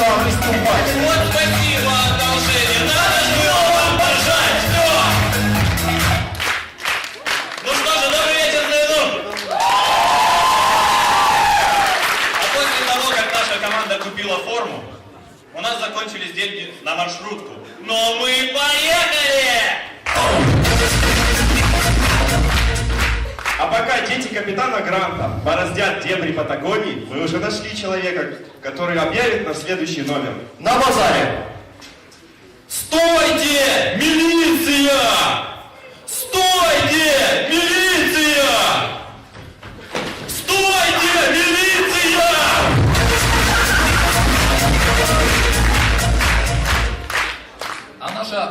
пора приступать. Вот спасибо, одолжение. Надо было вам поржать. Все. Ну что же, добрый вечер, Зайдун. А после того, как наша команда купила форму, у нас закончились деньги на маршрутку. Но мы поехали! Капитана Гранта бороздят дебри Патагонии, мы уже нашли человека, который объявит на следующий номер. На базаре. Стойте!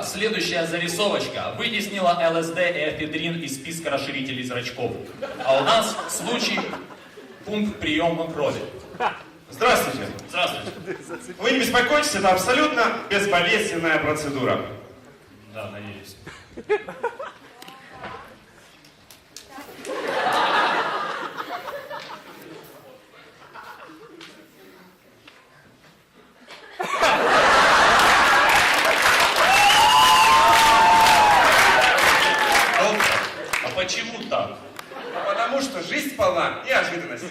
Следующая зарисовочка вытеснила ЛСД и эфедрин из списка расширителей зрачков. А у нас случай пункт приема крови. Здравствуйте. Здравствуйте. Вы не беспокойтесь, это абсолютно безболезненная процедура. Да, надеюсь. Доктор, а почему так? Потому что жизнь полна неожиданностей.